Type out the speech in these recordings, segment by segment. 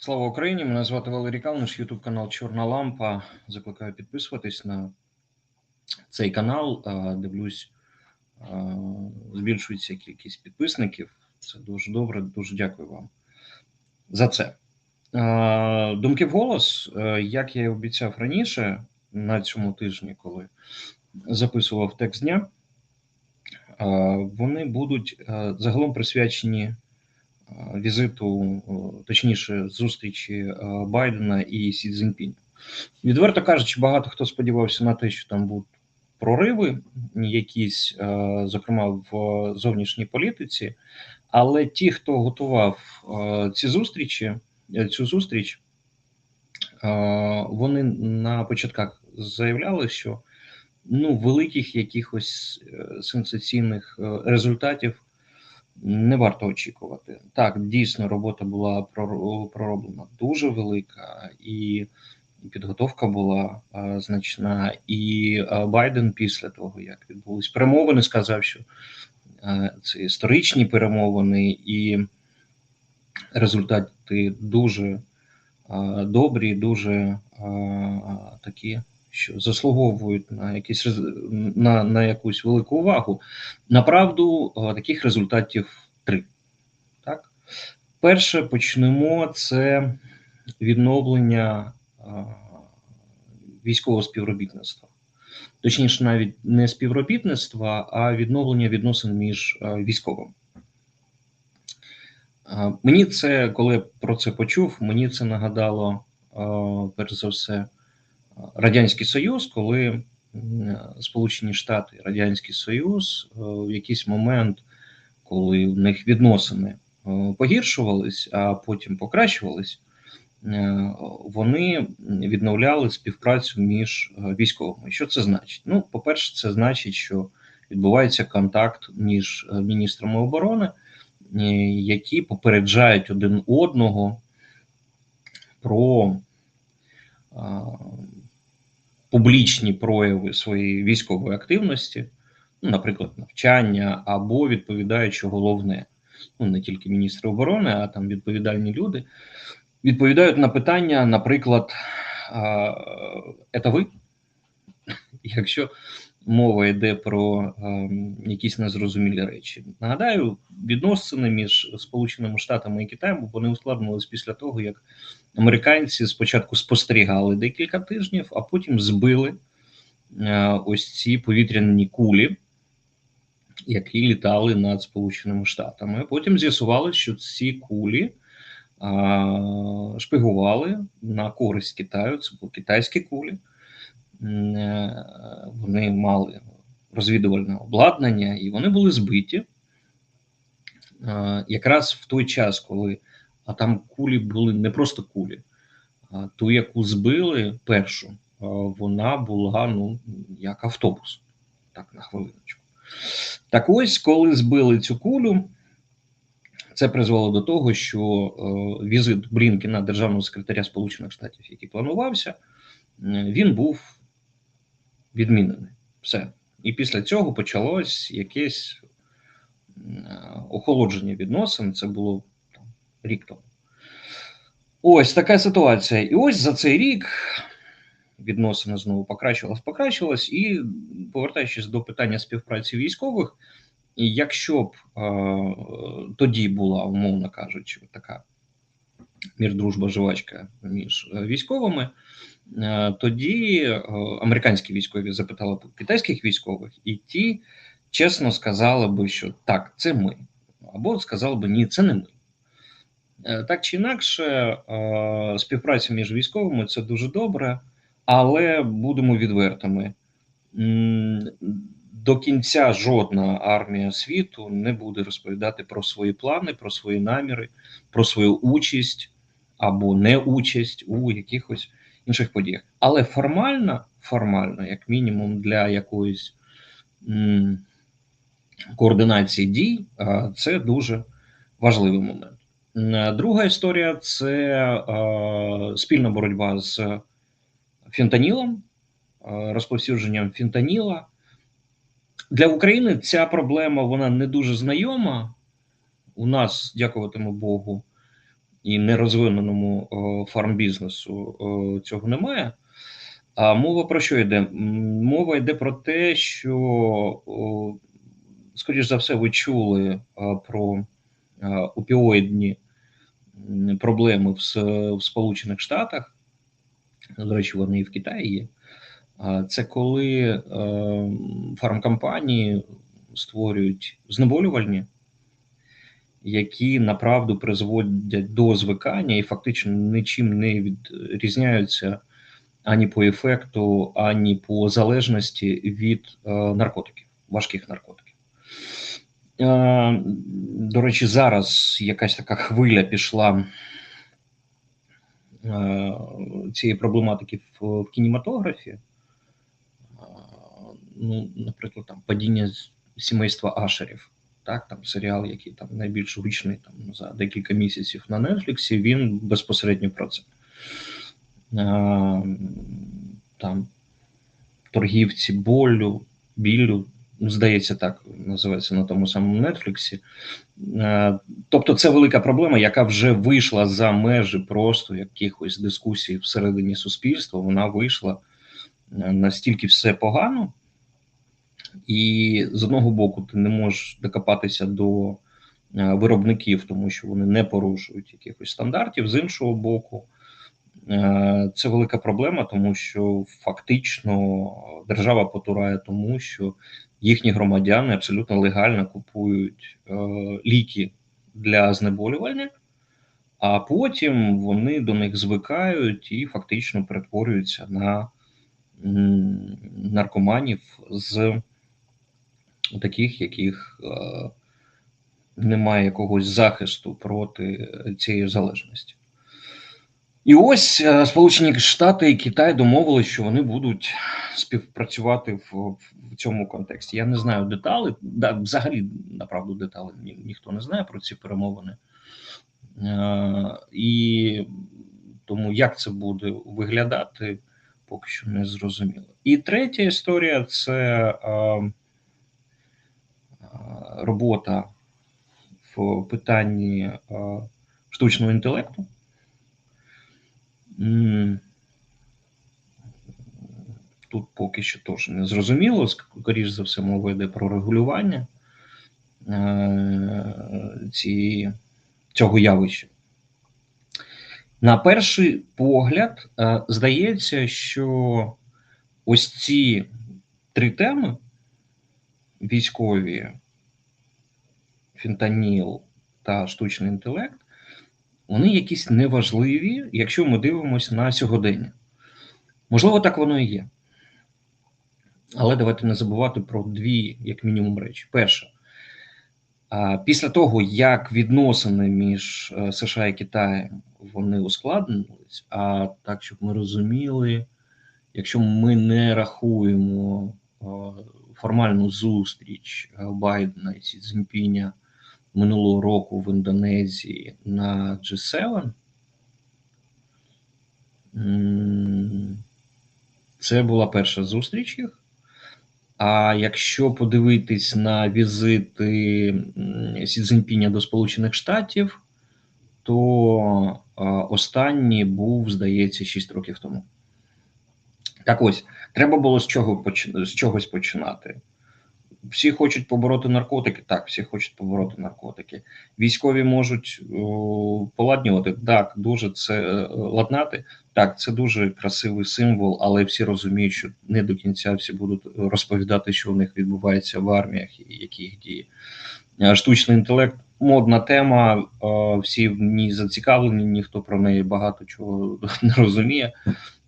Слава Україні! Мене звати Валерій Калниш, Ютуб канал Чорна Лампа. Закликаю підписуватись на цей канал. Дивлюсь, збільшується кількість підписників. Це дуже добре. Дуже дякую вам за це. Думки в голос, як я і обіцяв раніше на цьому тижні, коли записував текст дня, вони будуть загалом присвячені візиту, точніше, зустрічі е, Байдена і Сі Цзіньпіня. Відверто кажучи, багато хто сподівався на те, що там будуть прориви, якісь, е, зокрема в зовнішній політиці. Але ті, хто готував е, ці зустрічі, е, цю зустріч, е, вони на початках заявляли, що ну великих якихось е, сенсаційних е, результатів не варто очікувати. Так, дійсно, робота була пророблена дуже велика, і підготовка була е, значна. І е, Байден після того, як відбулись перемовини, сказав, що е, це історичні перемовини, і результати дуже е, добрі, дуже е, такі. Що заслуговують на якісь на, на якусь велику увагу. Направду таких результатів три. Так, перше почнемо це відновлення військового співробітництва. Точніше, навіть не співробітництва, а відновлення відносин між військовими. Е, Мені це, коли про це почув, мені це нагадало, перш за все, Радянський Союз, коли Сполучені Штати і Радянський Союз е, в якийсь момент, коли в них відносини е, погіршувались, а потім покращувались, е, вони відновляли співпрацю між військовими. Що це значить? Ну, по-перше, це значить, що відбувається контакт між міністрами оборони, які попереджають один одного про публічні прояви своєї військової активності, ну, наприклад, навчання або відповідаючи головне, ну не тільки міністри оборони, а там відповідальні люди, відповідають на питання, наприклад, «Это ви? Якщо мова йде про ем, якісь незрозумілі речі. Нагадаю, відносини між Сполученими Штатами і Китаєм вони ускладнились після того, як американці спочатку спостерігали декілька тижнів, а потім збили е, ось ці повітряні кулі, які літали над Сполученими Штатами. Потім з'ясували, що ці кулі а, шпигували на користь Китаю. Це були китайські кулі. Е, Вони мали розвідувальне обладнання, і вони були збиті. Е, Якраз в той час, коли а там кулі були не просто кулі, а ту, яку збили першу, е, вона була ну як автобус. Так, на хвилиночку. Так ось, коли збили цю кулю, це призвело до того, що візит Блінкена, державного секретаря Сполучених Штатів, який планувався, він був відмінений. Все. І після цього почалось якесь охолодження відносин. Це було там, рік тому. Ось така ситуація. І ось за цей рік відносини знову покращувалось, покращувалось. І повертаючись до питання співпраці військових, якщо б е, тоді була, умовно кажучи, така мір дружба жвачка між е, військовими, тоді е, американські військові запитали б китайських військових, і ті чесно сказали би, що так, це ми, або сказали би ні, це не ми. Е, Так чи інакше, е, співпраця між військовими це дуже добре, але будемо відвертими. До кінця жодна армія світу не буде розповідати про свої плани, про свої наміри, про свою участь або неучасть у якихось інших подіях. Але формально, формально, як мінімум, для якоїсь м, координації дій, це дуже важливий момент. Друга історія це е, спільна боротьба з фентанілом, розповсюдженням фентаніла. Для України ця проблема вона не дуже знайома. У нас, дякуватиму Богу, і нерозвиненому фармбізнесу цього немає. А мова про що йде? Мова йде про те, що, скоріш за все, ви чули про опіоїдні проблеми в, Сполучених Штатах. До речі, вони і в Китаї є. Це коли е, фармкомпанії створюють знеболювальні, які направду призводять до звикання і фактично нічим не відрізняються ані по ефекту, ані по залежності від е, наркотиків, важких наркотиків. Е, до речі, зараз якась така хвиля пішла е, цієї проблематики в, кінематографі. Ну, наприклад, там падіння сімейства Ашерів. Так, там серіал, який там найбільш гучний там за декілька місяців на Нетфліксі, він безпосередньо про це. Там торгівці болю, біллю, ну, здається, так називається на тому самому Нетфліксі. Тобто, це велика проблема, яка вже вийшла за межі просто якихось дискусій всередині суспільства. Вона вийшла настільки все погано, і з одного боку, ти не можеш докопатися до е, виробників, тому що вони не порушують якихось стандартів. З іншого боку, е, це велика проблема, тому що фактично держава потурає тому, що їхні громадяни абсолютно легально купують е, ліки для знеболювання, а потім вони до них звикають і фактично перетворюються на наркоманів з таких, яких е, немає якогось захисту проти цієї залежності. І ось е, Сполучені Штати і Китай домовились, що вони будуть співпрацювати в, в цьому контексті. Я не знаю деталі. Да, взагалі, направду, деталі ні, ніхто не знає про ці перемовини. Е, і тому як це буде виглядати, поки що не зрозуміло. І третя історія це е, робота в питанні е, штучного інтелекту. Тут поки що теж не зрозуміло. Скоріше за все, мова йде про регулювання е, цієї, цього явища. На перший погляд, е, здається, що ось ці три теми: військові, фентаніл та штучний інтелект, вони якісь неважливі, якщо ми дивимося на сьогодення. Можливо, так воно і є. Але давайте не забувати про дві, як мінімум, речі. Перше, після того, як відносини між е, США і Китаєм вони ускладнились, а так, щоб ми розуміли, якщо ми не рахуємо е, формальну зустріч е, Байдена і Сі Цзіньпіня минулого року в Індонезії на G7, це була перша зустріч їх. А якщо подивитись на візити Сі Цзіньпіня до Сполучених Штатів, то останній був, здається, 6 років тому. Так ось, треба було з чого з чогось починати. Всі хочуть побороти наркотики. Так, всі хочуть побороти наркотики. Військові можуть о, поладнювати. Так, дуже це е, ладнати. Так, це дуже красивий символ, але всі розуміють, що не до кінця всі будуть розповідати, що у них відбувається в арміях і які їх дії. Е, Штучний інтелект модна тема, е, всі в ній зацікавлені, ніхто про неї багато чого не розуміє.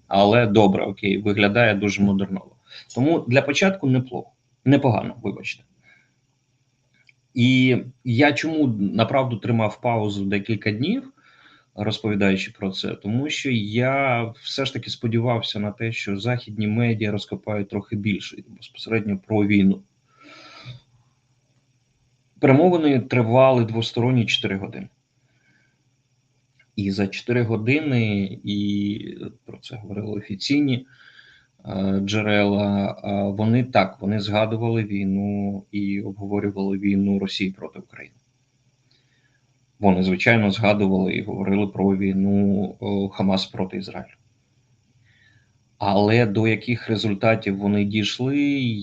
Але добре, окей, виглядає дуже модерново. Тому для початку неплохо, непогано, вибачте. І я чому направду тримав паузу декілька днів, розповідаючи про це, тому що я все ж таки сподівався на те, що західні медіа розкопають трохи більше безпосередньо про війну. Перемовини тривали двосторонні 4 години. І за 4 години, і про це говорили офіційні джерела. е, Вони так вони згадували війну і обговорювали війну Росії проти України. вони, звичайно, згадували і говорили про війну Хамас проти Ізраїлю. Але до яких результатів вони дійшли,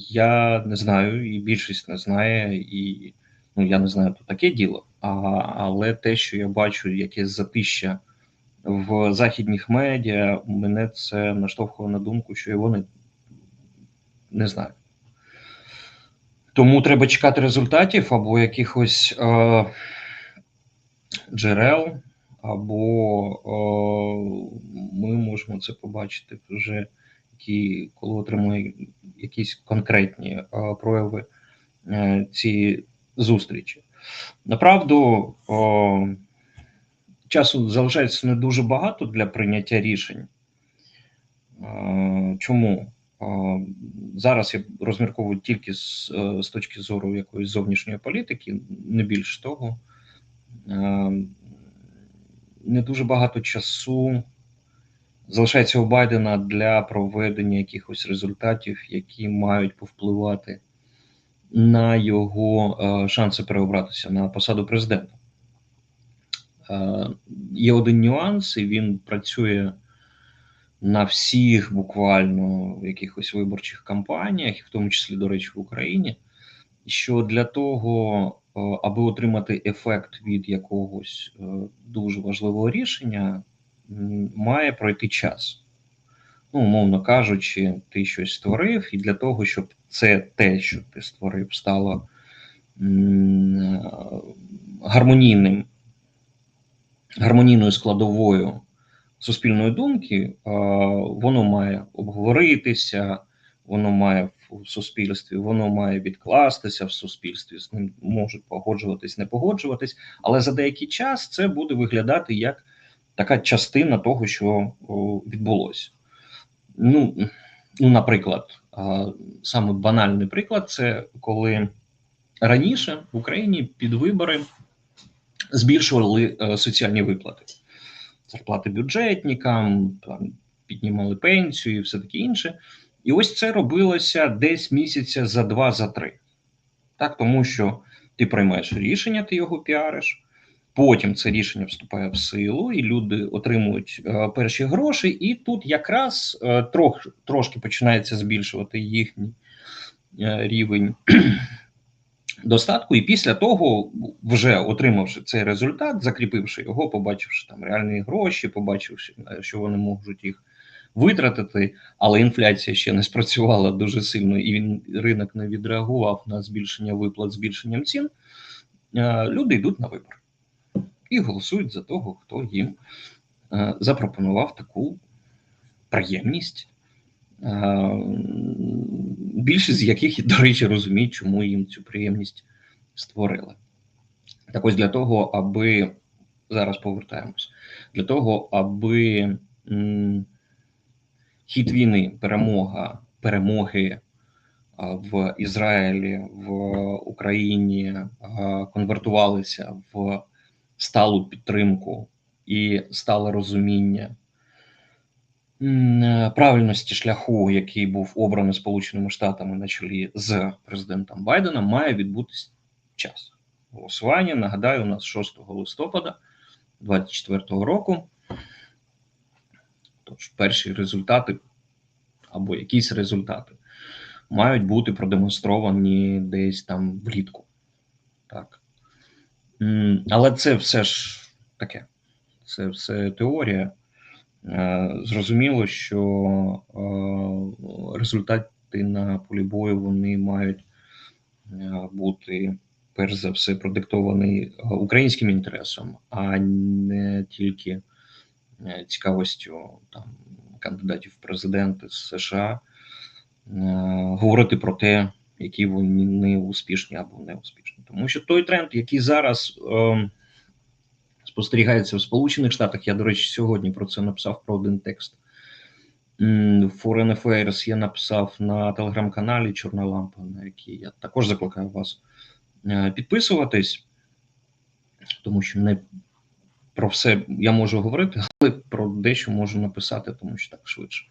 я не знаю, і більшість не знає, і ну я не знаю, то таке діло. А, але те, що я бачу, якесь затища в західних медіа, мене це наштовхує на думку, що і вони не знаю. Тому треба чекати результатів або якихось е, джерел, або е, ми можемо це побачити вже, які, коли отримує якісь конкретні е, прояви е, цієї зустрічі. Направду, е, часу залишається не дуже багато для прийняття рішень. Е, чому? Е, Зараз я розмірковую тільки з, е, з точки зору якоїсь зовнішньої політики, не більш того. Не дуже багато часу залишається у Байдена для проведення якихось результатів, які мають повпливати на його шанси переобратися на посаду президента. Е, Є один нюанс, і він працює на всіх буквально якихось виборчих кампаніях, в тому числі, до речі, в Україні, що для того, е, аби отримати ефект від якогось е, дуже важливого рішення, має пройти час. Ну, умовно кажучи, ти щось створив, і для того, щоб це те, що ти створив, стало гармонійним, гармонійною складовою суспільної думки, е, воно має обговоритися, воно має в суспільстві, воно має відкластися в суспільстві. З ним можуть погоджуватись, не погоджуватись, але за деякий час це буде виглядати як така частина того, що відбулося. Ну, ну, наприклад, е, саме банальний приклад це коли раніше в Україні під вибори збільшували е, соціальні виплати зарплати бюджетникам, там піднімали пенсію і все таке інше. І ось це робилося десь місяця за два, за три. Так, тому що ти приймаєш рішення, ти його піариш. Потім це рішення вступає в силу, і люди отримують е, перші гроші, і тут якраз е, трох, трошки починається збільшувати їхній е, рівень достатку, і після того, вже отримавши цей результат, закріпивши його, побачивши там реальні гроші, побачивши, е, що вони можуть їх витратити, але інфляція ще не спрацювала дуже сильно, і він ринок не відреагував на збільшення виплат збільшенням цін. е, Люди йдуть на вибори і голосують за того, хто їм е, запропонував таку приємність. Більшість з яких, до речі, розуміють, чому їм цю приємність створили. Так ось для того, аби зараз повертаємось, для того, аби хід війни, перемога, перемоги в Ізраїлі, в Україні конвертувалися в сталу підтримку і стале розуміння правильності шляху, який був обраний Сполученими Штатами на чолі з президентом Байденом, має відбутись час. Голосування, нагадаю, у нас 6 листопада 2024 року. Тож перші результати або якісь результати мають бути продемонстровані десь там влітку. Так. Але це все ж таке. Це все теорія. Е, Зрозуміло, що е, результати на полі бою вони мають е, бути перш за все продиктовані українським інтересом, а не тільки цікавостю там кандидатів в президенти США говорити про те, які вони успішні або не успішні. Тому що той тренд, який зараз е, спостерігається в Сполучених Штатах, я, до речі, сьогодні про це написав про один текст. Foreign Affairs я написав на телеграм-каналі Чорна Лампа, на який я також закликаю вас е, підписуватись, тому що не про все я можу говорити, але про дещо можу написати, тому що так швидше.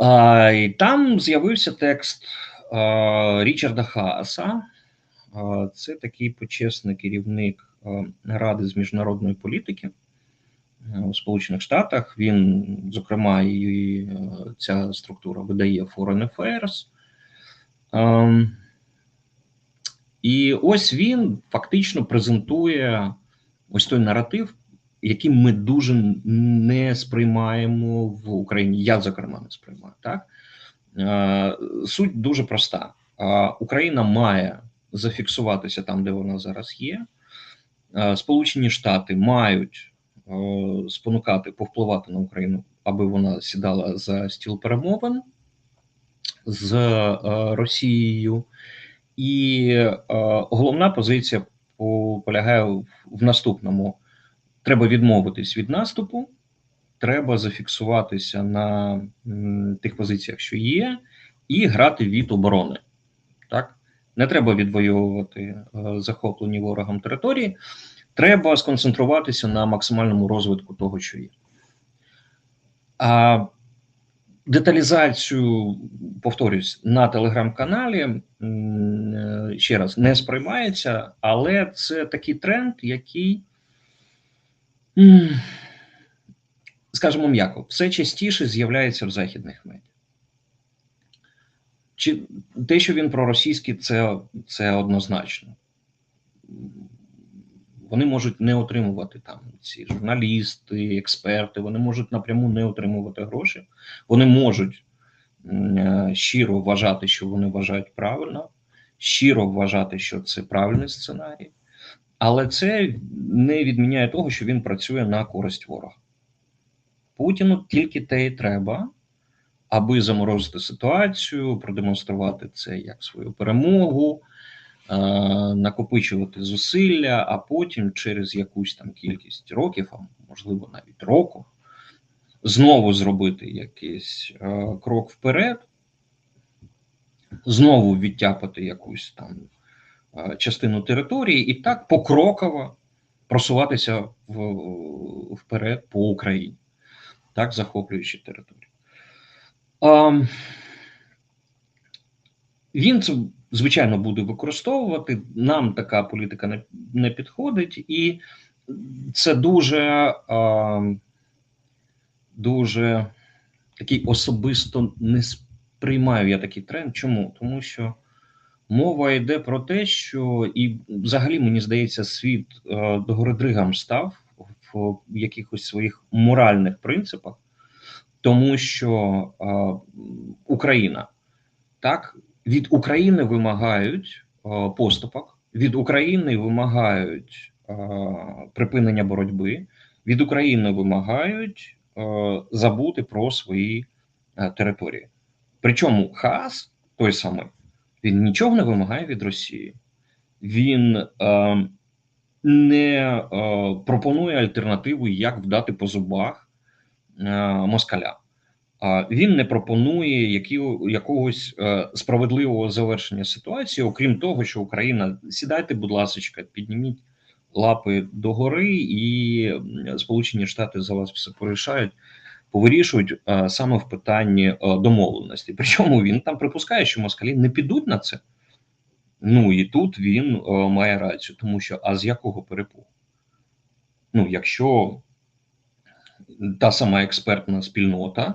А, і там з'явився текст а, Річарда Хааса. А, це такий почесний керівник е, ради з міжнародної політики е, у Сполучених Штатах. Він, зокрема, і е, ця структура видає Foreign Affairs. Ем, І ось він фактично презентує ось той наратив, який ми дуже не сприймаємо в Україні. Я, зокрема, не сприймаю. Так? Е, Суть дуже проста: Е, Україна має зафіксуватися там, де вона зараз є. Е, Сполучені Штати мають е, спонукати, повпливати на Україну, аби вона сідала за стіл перемовин з е, Росією. І головна позиція полягає в наступному: треба відмовитись від наступу, треба зафіксуватися на тих позиціях, що є, і грати від оборони. Так? Не треба відвоювати е, захоплені ворогом території, треба сконцентруватися на максимальному розвитку того, що є. А деталізацію, повторюсь, на телеграм-каналі е, ще раз не сприймається, але це такий тренд, який, скажімо м'яко, все частіше з'являється в західних медіа. Чи те, що він проросійський, це, це однозначно. Вони можуть не отримувати там ці журналісти, експерти, вони можуть напряму не отримувати гроші. Вони можуть е, щиро вважати, що вони вважають правильно, щиро вважати, що це правильний сценарій, але це не відміняє того, що він працює на користь ворога. Путіну тільки те і треба, аби заморозити ситуацію, продемонструвати це як свою перемогу, е, накопичувати зусилля, а потім через якусь там кількість років, а можливо навіть року, знову зробити якийсь е, крок вперед, знову відтяпати якусь там е, частину території, і так покроково просуватися в, вперед по Україні, так захоплюючи територію. А, він це, звичайно, буде використовувати. Нам така політика не, підходить, і це дуже, дуже такий особисто не сприймаю я такий тренд. Чому? Тому що мова йде про те, що і взагалі мені здається, світ е, догоридригам став в якихось своїх моральних принципах, тому що е, Україна так від України вимагають е, поступок, від України вимагають е, припинення боротьби, від України вимагають е, забути про свої е, території. Причому Хаас, той самий, він нічого не вимагає від Росії. Він е, не е, пропонує альтернативу, як вдати по зубах москаля. Він не пропонує які, якогось е, справедливого завершення ситуації, окрім того, що Україна сідайте, будь ласка, підніміть лапи догори, і Сполучені Штати за вас все порішають, повирішують е, саме в питанні е, домовленості. Причому він там припускає, що москалі не підуть на це. Ну і тут він е, має рацію, тому що а з якого перепугу? Ну, якщо та сама експертна спільнота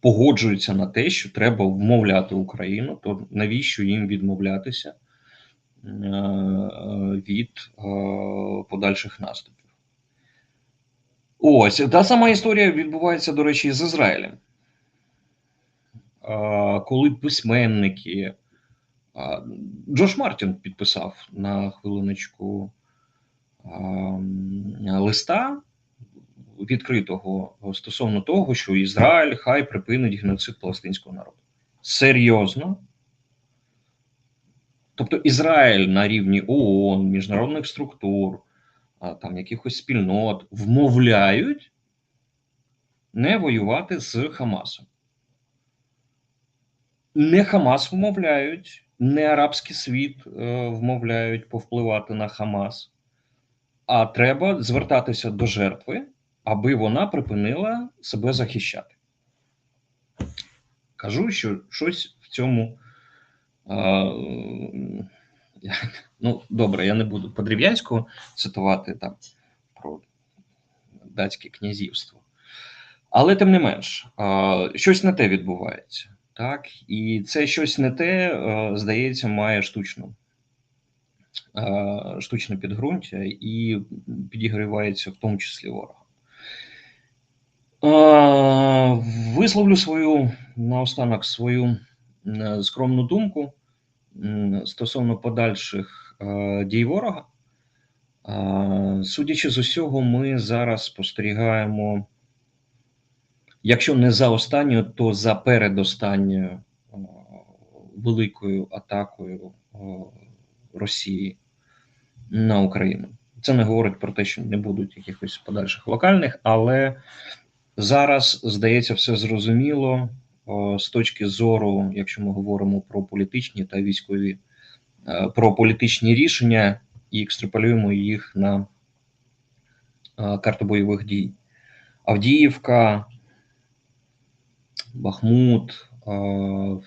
погоджується на те, що треба вмовляти Україну, то навіщо їм відмовлятися е, від е, подальших наступів? Ось та сама історія відбувається, до речі, з Ізраїлем. Е, Коли письменники Джош Мартін підписав на хвилиночку листа відкритого стосовно того, що Ізраїль хай припинить геноцид палестинського народу. Серйозно. Тобто Ізраїль на рівні ООН, міжнародних структур, там якихось спільнот вмовляють не воювати з Хамасом. Не Хамас вмовляють, не арабський світ е, вмовляють повпливати на Хамас, а треба звертатися до жертви, аби вона припинила себе захищати. Кажу, що щось в цьому е, ну, добре, я не буду Подрів'янського цитувати там про датське князівство. Але тим не менш, а, щось не те відбувається. Так, і це щось не те, здається, має штучну, штучне підґрунтя і підігрівається в тому числі ворогом. Висловлю свою наостанок свою скромну думку стосовно подальших дій ворога. Судячи з усього, ми зараз спостерігаємо, якщо не за останньою, то за передостанньою великою атакою Росії на Україну. Це не говорить про те, що не будуть якихось подальших локальних, але зараз здається все зрозуміло з точки зору, якщо ми говоримо про політичні та військові, е, про політичні рішення і екстраполюємо їх на е, карту бойових дій. Авдіївка, Бахмут, е,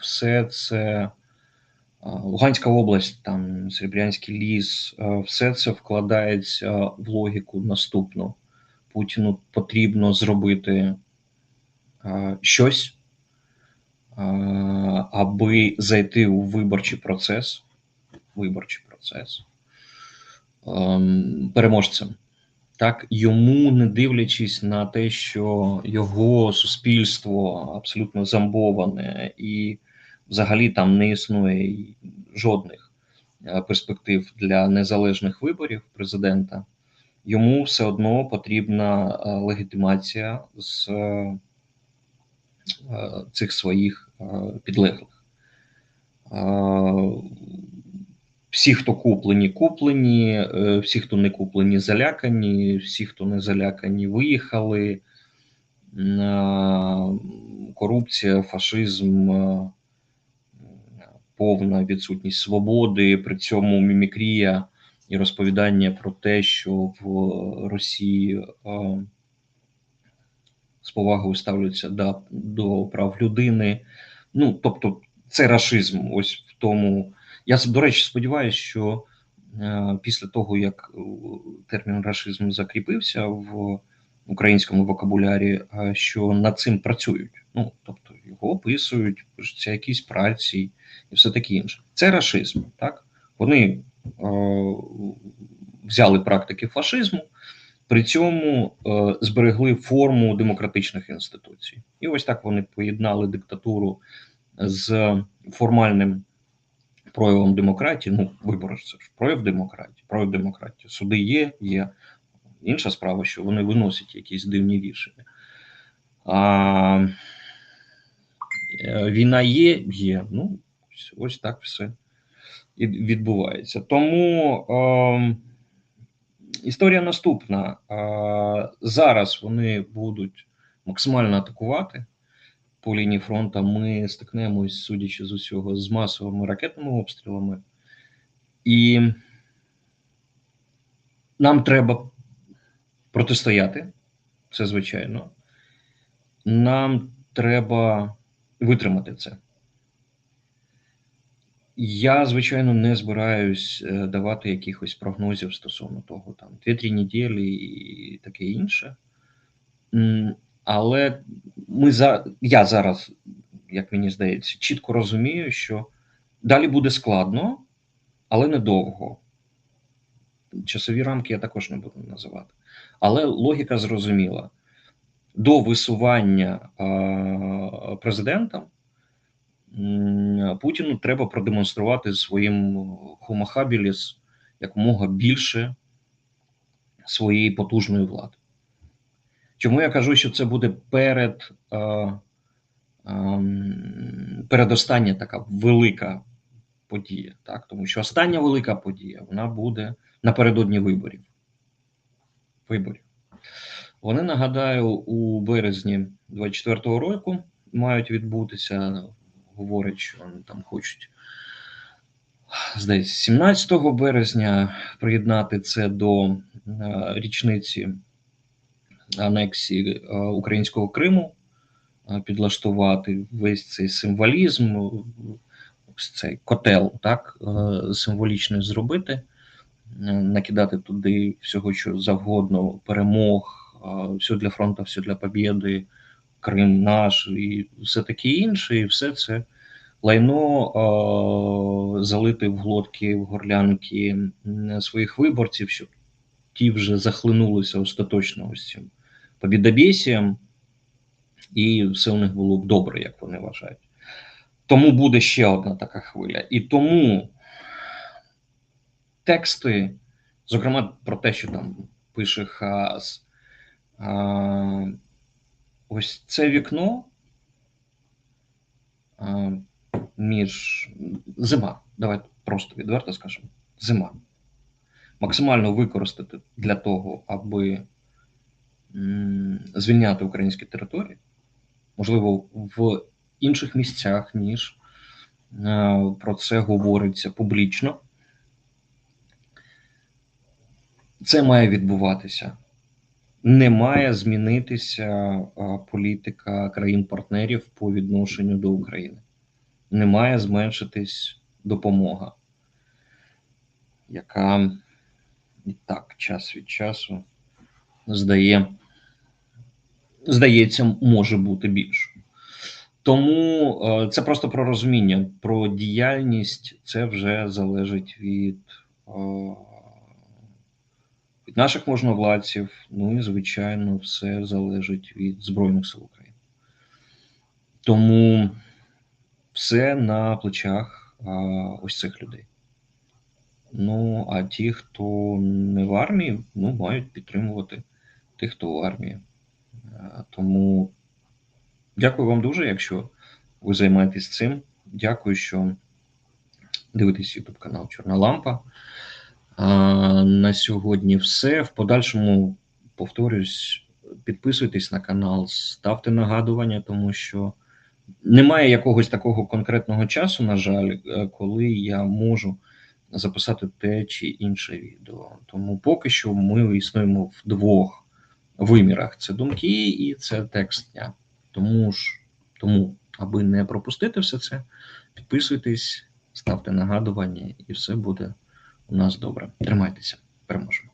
все це е, Луганська область, там Серебрянський ліс, е, все це вкладається в логіку наступну. Путіну потрібно зробити е, щось, е, аби зайти у виборчий процес, виборчий процес ем, переможцем. Так, йому, не дивлячись на те, що його суспільство абсолютно зомбоване, і взагалі там не існує жодних е, перспектив для незалежних виборів президента, йому все одно потрібна е, легітимація з е, цих своїх е, підлеглих. Всі, хто куплені, куплені, всі, хто не куплені, залякані, всі, хто не залякані, виїхали. Корупція, фашизм, повна відсутність свободи, при цьому мімікрія і розповідання про те, що в Росії е, з повагою ставляться до, до прав людини. Ну, тобто, це рашизм. Ось в тому. Я до речі, сподіваюся, що е, після того, як е, термін рашизм закріпився в українському вокабулярі, що над цим працюють. Ну, тобто його описують, пишуться якісь праці і все таке інше. Це рашизм, так? Вони взяли практики фашизму, при цьому е, зберегли форму демократичних інституцій. І ось так вони поєднали диктатуру з формальним проявом демократії. Ну, вибори ж це ж прояв демократії, прояв демократії. Суди є, є. Інша справа, що вони виносять якісь дивні рішення. А, е, Війна є, є. Ну, ось, так все відбувається. Тому е, історія наступна. Е, зараз вони будуть максимально атакувати по лінії фронту. Ми стикнемось, судячи з усього, з масовими ракетними обстрілами, і нам треба протистояти, це звичайно. Нам треба витримати це. Я, звичайно, не збираюсь е, давати якихось прогнозів стосовно того, там 2-3 неділі і таке інше. Але ми за я зараз, як мені здається, чітко розумію, що далі буде складно, але недовго. Часові рамки я також не буду називати. Але логіка зрозуміла. До висування президентом Путіну треба продемонструвати своїм хомахабіліс якомога більше своєї потужної влади. Чому я кажу, що це буде перед е, е, передостання така велика подія, так? тому що остання велика подія вона буде напередодні виборів. Виборів. Вони нагадаю, у березні 24-го року мають відбутися говорять, що вони там хочуть, здається, 17 березня приєднати це до е, річниці анексії е, українського Криму, е, підлаштувати весь цей символізм, ось цей котел, так, символічний зробити, накидати туди всього, що завгодно, перемог, все для фронту, все для побєди, Крим наш і все таке інше, і все це лайно е, залити в глотки, в горлянки своїх виборців, щоб ті вже захлинулися остаточно ось цим побідобєсієм, і все у них було б добре, як вони вважають. Тому буде ще одна така хвиля. І тому тексти, зокрема про те, що там пише Хаас, а, ось це вікно між зима, давайте просто відверто скажемо, зима. Максимально використати для того, аби звільняти українські території, можливо, в інших місцях, ніж е, про це говориться публічно. Це має відбуватися. Не має змінитися політика країн-партнерів по відношенню до України. Не має зменшитись допомога, яка і так час від часу здає, здається, може бути більшою. Тому це просто про розуміння, про діяльність це вже залежить від, від наших можновладців. Ну і, звичайно, все залежить від Збройних сил України. Тому все на плечах е, ось цих людей. Ну, а ті, хто не в армії, ну, мають підтримувати тих, хто в армії. Тому дякую вам дуже, якщо ви займаєтесь цим. Дякую, що дивитесь YouTube канал Чорна Лампа. На сьогодні все. В подальшому повторюсь, підписуйтесь на канал, ставте нагадування, тому що немає якогось такого конкретного часу, на жаль, е, коли я можу записати те чи інше відео. Тому поки що ми існуємо в двох вимірах: це думки і це текст дня. Тому ж, тому, аби не пропустити все це, підписуйтесь, ставте нагадування, і все буде нас добре. Тримайтеся, переможемо.